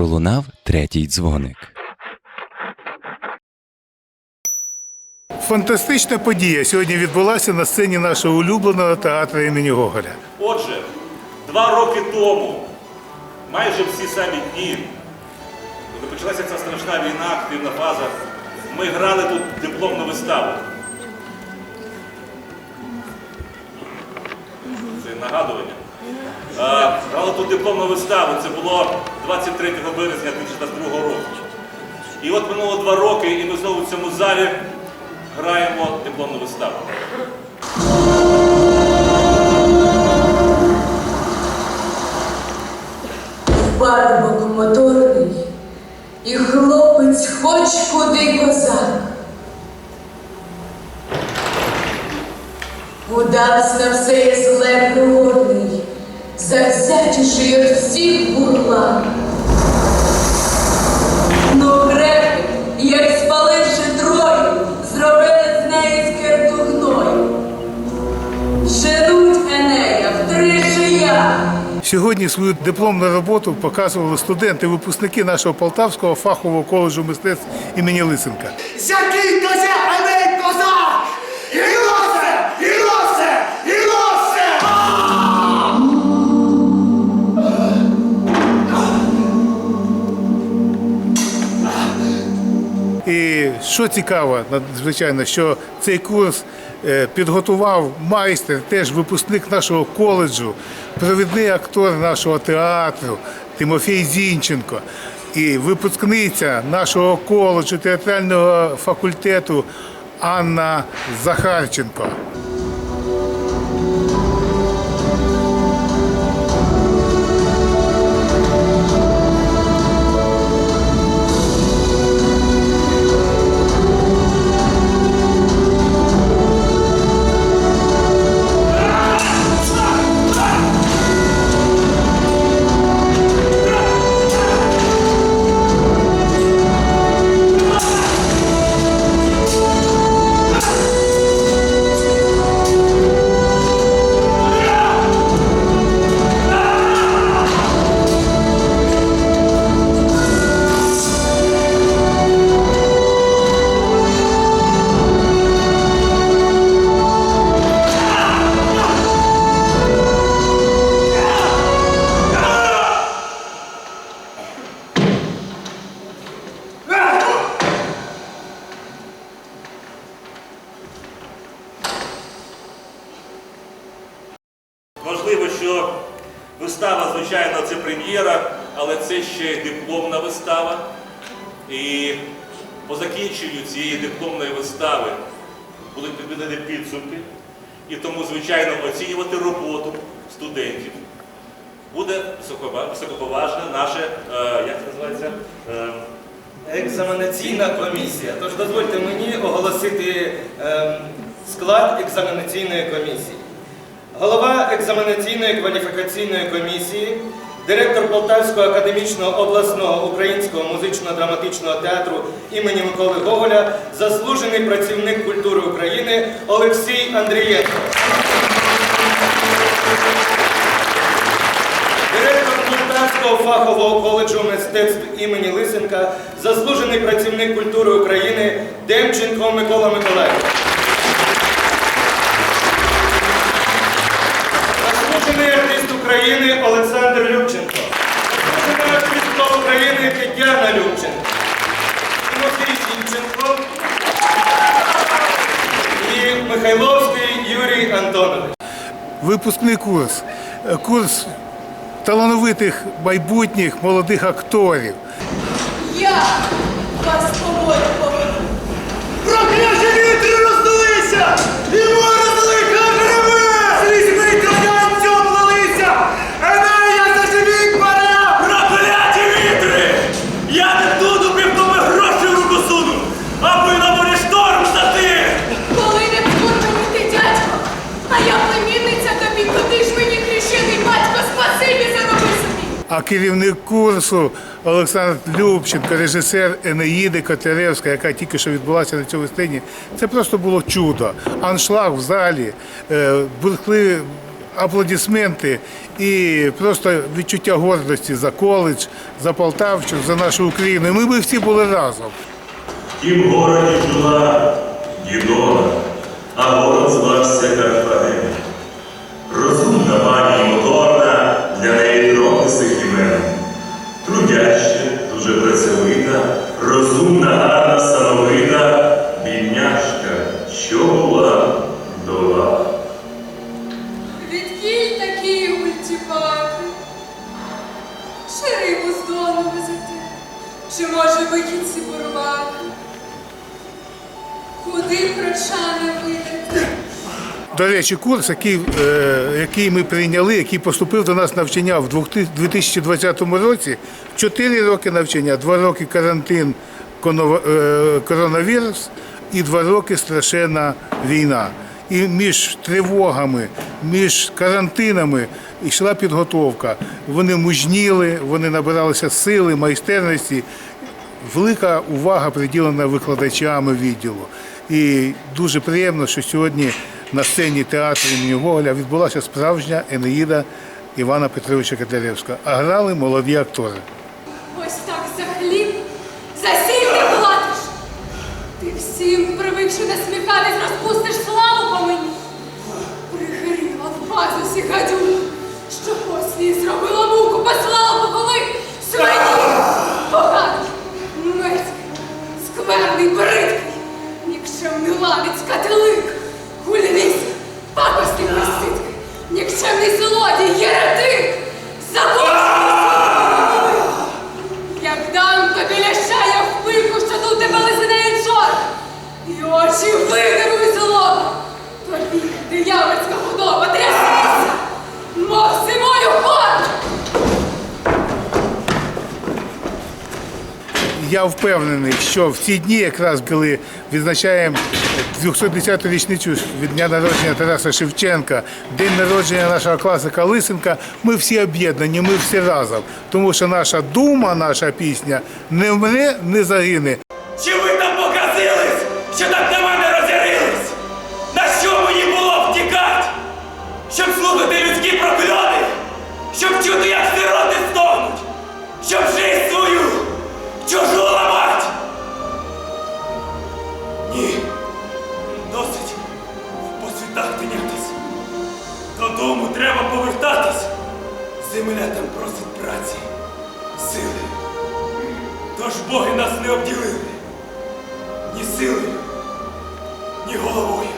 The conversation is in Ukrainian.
пролунав третій дзвоник. Фантастична подія сьогодні відбулася на сцені нашого улюбленого театру імені Гоголя. Отже, два роки тому, майже всі самі дні, коли почалася ця страшна війна, активна фаза, ми грали тут дипломну виставу. Це нагадування. А, грали тут дипломну виставу. Це було 23 березня 2022 року. І от минуло два роки, і ми знову в цьому залі граємо дипломну виставу. Парубок моторний, і хлопець хоч куди козак. Удавсь на все зле пригодний, завзятіший від всіх бурлак. Ну греки, як спаливши трою, зробили з неї скирту гною. Женуть Енея в три жия. Сьогодні свою дипломну роботу показували студенти, випускники нашого Полтавського фахового коледжу мистецтв імені Лисенка. Який козя, а що цікаво, надзвичайно, що цей курс е, підготував майстер, теж випускник нашого коледжу, провідний актор нашого театру Тимофій Зінченко. І випускниця нашого коледжу театрального факультету Анна Захарченко. Важливо, що вистава, звичайно, це прем'єра, але це ще дипломна вистава. І по закінченню цієї дипломної вистави будуть підведені підсумки. І тому, звичайно, оцінювати роботу студентів буде високоповажне наше, е, як це називається? Е, Екзаменаційна комісія. Тож дозвольте мені оголосити ем, склад екзаменаційної комісії. Голова екзаменаційної кваліфікаційної комісії, директор Полтавського академічного обласного українського музично-драматичного театру імені Миколи Гоголя, заслужений працівник культури України Олексій Андрієнко. Фахового коледжу мистецтв імені Лисенка, заслужений працівник культури України Демченко Микола Миколаївич. Заслужений артист України Олександр Любченко. Заслужена артистка України Любченко. Тимофій Зінченко і Михайловський Юрій Антонович. Випускний курс, курс талановитих майбутніх молодих акторів. Я вас тобою поведу. Прокляті вітри роздулися! І море велика гребе! А керівник курсу Олександр Любченко, режисер Енеїди Котляревська, яка тільки що відбулася на цьому сцені, це просто було чудо. Аншлаг в залі, е, бурхливі аплодисменти і просто відчуття гордості за коледж, за Полтавщину, за нашу Україну. І ми би всі були разом. В городі жила Дідона, а город звався Карфаген. Розумна пані і моторна, для неї трохи сих імен. Трудяща, дуже працьовита, розумна, гарна, сановита, бідняшка, що була дола. Відкіль такі ультіпаки? Чи рибу з дону везете? Чи може викидці бурвати? Куди прочани видати? До речі, курс, який, е, який ми прийняли, який поступив до нас навчання в 2020 році, 4 роки навчання, 2 роки карантин, е, коронавірус і 2 роки страшенна війна. І між тривогами, між карантинами йшла підготовка. Вони мужніли, вони набиралися сили, майстерності. Велика увага приділена викладачами відділу. І дуже приємно, що сьогодні на сцені театру імені Гоголя відбулася справжня Енеїда Івана Петровича Котляревського. А грали молоді актори. Ось так за хліб, за сіль платиш. Ти всім привикши насміхатись, розпустиш славу по мені. Пригріла в пазусі гадюку, що послі зробила муку, послала по коли свині. Поганий, мерзкий, скверний, бридкий, нікчемний ладець, кателик, Я впевнений, що в ці дні, якраз коли відзначаємо 210-ту річницю від дня народження Тараса Шевченка, день народження нашого класика Лисенка, ми всі об'єднані, ми всі разом. Тому що наша дума, наша пісня не вмре, не загине. Чи ви там показились, що так на мене розярились? На що мені було втікати? Щоб слухати людські прокльони? Щоб чути, як сироти стогнуть? Щоб жизнь свою чужу Земля там просить праці, сили. Тож боги нас не обділили ні силою, ні головою.